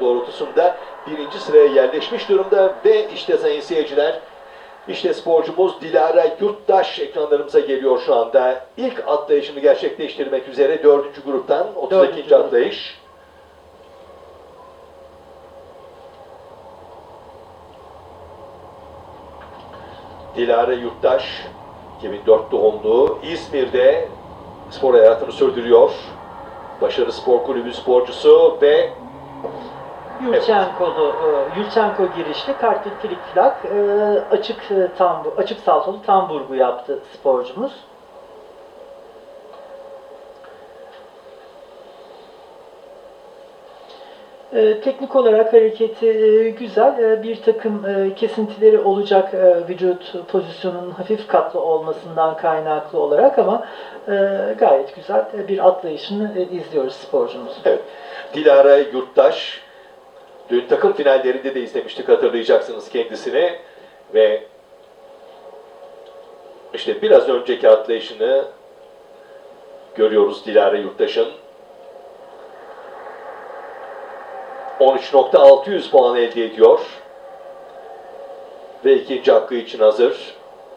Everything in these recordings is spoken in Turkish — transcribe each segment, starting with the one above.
doğrultusunda birinci sıraya yerleşmiş durumda ve işte sayın seyirciler işte sporcumuz Dilara Yurttaş ekranlarımıza geliyor şu anda. İlk atlayışını gerçekleştirmek üzere dördüncü gruptan 32. Dördüncü atlayış. Dilara Yurttaş 2004 doğumlu İzmir'de spor hayatını sürdürüyor. Başarı Spor Kulübü sporcusu ve Yurchenko'lu, e, Yurchenko girişli kartlı flik flak e, açık e, tam açık saltolu tam vurgu yaptı sporcumuz. E, teknik olarak hareketi e, güzel. Bir takım kesintileri olacak vücut pozisyonunun hafif katlı olmasından kaynaklı olarak ama gayet güzel bir atlayışını izliyoruz sporcumuzun. Evet. Dilara Yurttaş dün takım finallerinde de izlemiştik hatırlayacaksınız kendisini ve işte biraz önceki atlayışını görüyoruz Dilara Yurttaş'ın. 13.600 puan elde ediyor. Ve ikinci hakkı için hazır.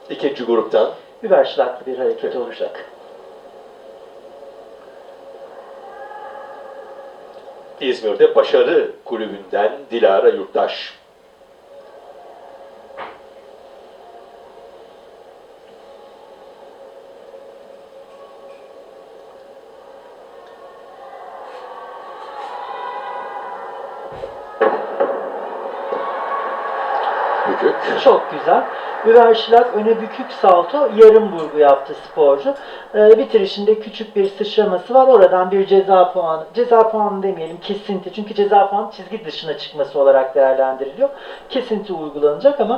İkinci gruptan. Biber şılaklı bir hareket olacak. İzmir'de Başarı Kulübü'nden Dilara Yurttaş. Bükük. Çok güzel. Biber şılak öne bükük salto yarım vurgu yaptı sporcu. Ee, bitirişinde küçük bir sıçraması var. Oradan bir ceza puanı. Ceza puanı demeyelim kesinti. Çünkü ceza puanı çizgi dışına çıkması olarak değerlendiriliyor. Kesinti uygulanacak ama